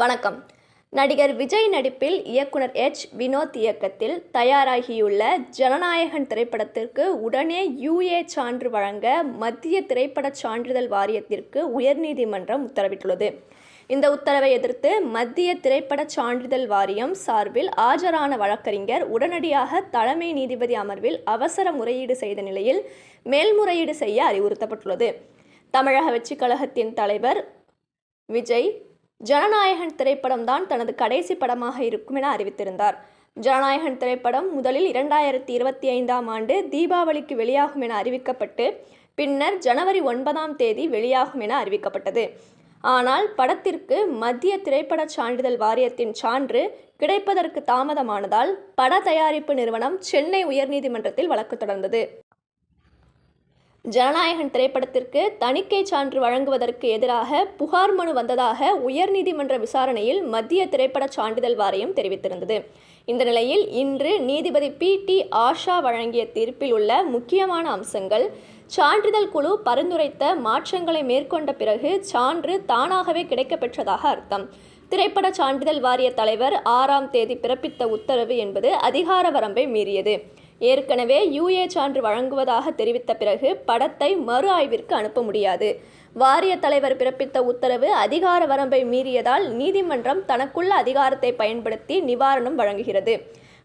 வணக்கம். நடிகர் விஜய் நடிப்பில் இயக்குனர் எச். வினோத் இயக்கத்தில் தயாராகியுள்ள ஜனநாயகன் திரைப்படத்திற்கு உடனே யுஏ சான்று வழங்க மத்திய திரைப்படச் சான்றிதழ் வாரியத்திற்கு உயர்நீதிமன்றம் உத்தரவிட்டுள்ளது. இந்த உத்தரவை எதிர்த்து மத்திய திரைப்படச் சான்றிதழ் வாரியம் சார்பில் ஆஜரான வழக்கறிஞர் உடனடியாக தலைமை நீதிபதி அமர்வில் அவசர முறையீடு செய்த நிலையில் மேல்முறையீடு செய்ய அறிவுறுத்தப்பட்டுள்ளது. தமிழக வெற்றிக் கழகத்தின் தலைவர் விஜய் ஜனநாயகன் திரைப்படம் தான் தனது கடைசி படமாக இருக்கும் என அறிவித்திருந்தார். ஜனநாயகன் திரைப்படம் முதலில் இரண்டாயிரத்தி இருபத்தி ஐந்தாம் ஆண்டு தீபாவளிக்கு வெளியாகும் என அறிவிக்கப்பட்டு பின்னர் ஜனவரி ஒன்பதாம் தேதி வெளியாகும் என அறிவிக்கப்பட்டது. ஆனால் படத்திற்கு மத்திய திரைப்படச் சான்றிதழ் வாரியத்தின் சான்று கிடைப்பதற்கு தாமதமானதால் பட தயாரிப்பு நிறுவனம் சென்னை உயர்நீதிமன்றத்தில் வழக்கு தொடர்ந்தது. ஜனநாயகன் திரைப்படத்திற்கு தணிக்கை சான்று வழங்குவதற்கு எதிராக புகார் மனு வந்ததாக உயர்நீதிமன்ற விசாரணையில் மத்திய திரைப்படச் சான்றிதழ் வாரியம் தெரிவித்திருந்தது. இந்த நிலையில் இன்று நீதிபதி பி. டி. ஆஷா வழங்கிய தீர்ப்பில் உள்ள முக்கியமான அம்சங்கள் சான்றிதழ் குழு பரிந்துரைத்த மாற்றங்களை மேற்கொண்ட பிறகு சான்று தானாகவே கிடைக்கப்பெற்றதாக அர்த்தம். திரைப்பட சான்றிதழ் வாரிய தலைவர் ஆறாம் தேதி பிறப்பித்த உத்தரவு என்பது அதிகார வரம்பை மீறியது. ஏற்கனவே யுஏ சான்று வழங்குவதாக தெரிவித்த பிறகு படத்தை மறு ஆய்விற்கு அனுப்ப முடியாது. வாரிய தலைவர் பிறப்பித்த உத்தரவு அதிகார வரம்பை மீறியதால் நீதிமன்றம் தனக்குள்ள அதிகாரத்தை பயன்படுத்தி நிவாரணம் வழங்குகிறது.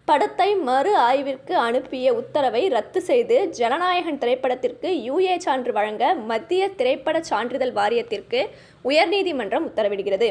படத்தை மறு ஆய்விற்கு அனுப்பிய உத்தரவை ரத்து செய்து ஜனநாயகன் திரைப்படத்திற்கு யுஏ சான்று வழங்க மத்திய திரைப்பட சான்றிதழ் வாரியத்திற்கு உயர்நீதிமன்றம் உத்தரவிடுகிறது.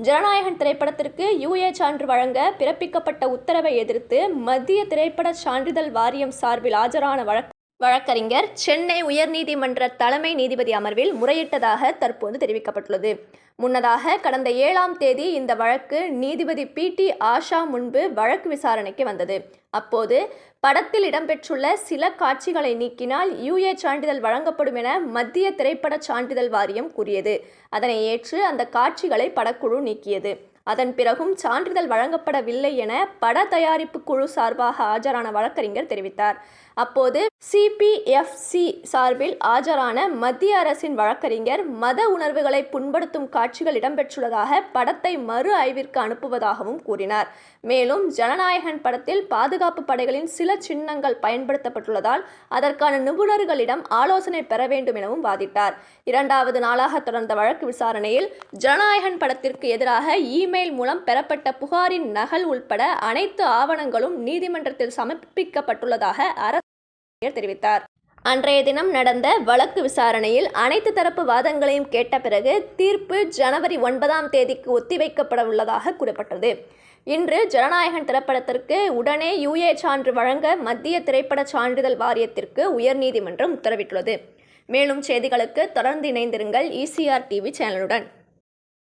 ஜனநாயகன் திரைப்படத்திற்கு யுஏ சான்று வழங்க பிறப்பிக்கப்பட்ட உத்தரவை எதிர்த்து மத்திய திரைப்பட சான்றிதழ் வாரியம் சார்பில் ஆஜரான வழக்கு வழக்கறிஞர் சென்னை உயர்நீதிமன்ற தலைமை நீதிபதி அமர்வில் முறையிட்டதாக தற்போது தெரிவிக்கப்பட்டுள்ளது. முன்னதாக கடந்த ஏழாம் தேதி இந்த வழக்கு நீதிபதி பி. டி. ஆஷா முன்பு வழக்கு விசாரணைக்கு வந்தது. அப்போது படத்தில் இடம்பெற்றுள்ள சில காட்சிகளை நீக்கினால் யுஏ சான்றிதழ் வழங்கப்படும் என மத்திய திரைப்பட சான்றிதழ் வாரியம் கூறியது. அதனை ஏற்று அந்த காட்சிகளை படக்குழு நீக்கியது. அதன் பிறகும் சான்றிதழ் வழங்கப்படவில்லை என பட தயாரிப்பு குழு சார்பாக ஆஜரான வழக்கறிஞர் தெரிவித்தார். அப்போது சிபிஎஃப்சி சார்பில் ஆஜரான மத்திய அரசின் வழக்கறிஞர் மத உணர்வுகளை புண்படுத்தும் காட்சிகள் இடம்பெற்றுள்ளதாக படத்தை மறு ஆய்விற்கு அனுப்புவதாகவும் கூறினார். மேலும் ஜனநாயகன் படத்தில் பாதுகாப்பு படைகளின் சில சின்னங்கள் பயன்படுத்தப்பட்டுள்ளதால் அதற்கான நிபுணர்களிடம் ஆலோசனை பெற வேண்டும் எனவும் வாதிட்டார். இரண்டாவது நாளாக தொடர்ந்த வழக்கு விசாரணையில் ஜனநாயகன் படத்திற்கு எதிராக இமெயில் மூலம் பெறப்பட்ட புகாரின் நகல் உள்பட அனைத்து ஆவணங்களும் நீதிமன்றத்தில் சமர்ப்பிக்கப்பட்டுள்ளதாக அரசு தெரிவித்தார். அன்றைய தினம் நடந்த வழக்கு விசாரணையில் அனைத்து தரப்பு வாதங்களையும் கேட்ட பிறகு தீர்ப்பு ஜனவரி ஒன்பதாம் தேதிக்கு ஒத்திவைக்கப்பட உள்ளதாக கூறப்பட்டது. இன்று ஜனநாயகன் திரைப்படத்திற்கு உடனே யுஏ சான்று வழங்க மத்திய திரைப்பட சான்றிதழ் வாரியத்திற்கு உயர்நீதிமன்றம் உத்தரவிட்டுள்ளது. மேலும் செய்திகளுக்கு தொடர்ந்து இணைந்திருங்கள் இசிஆர் டிவி சேனலுடன்.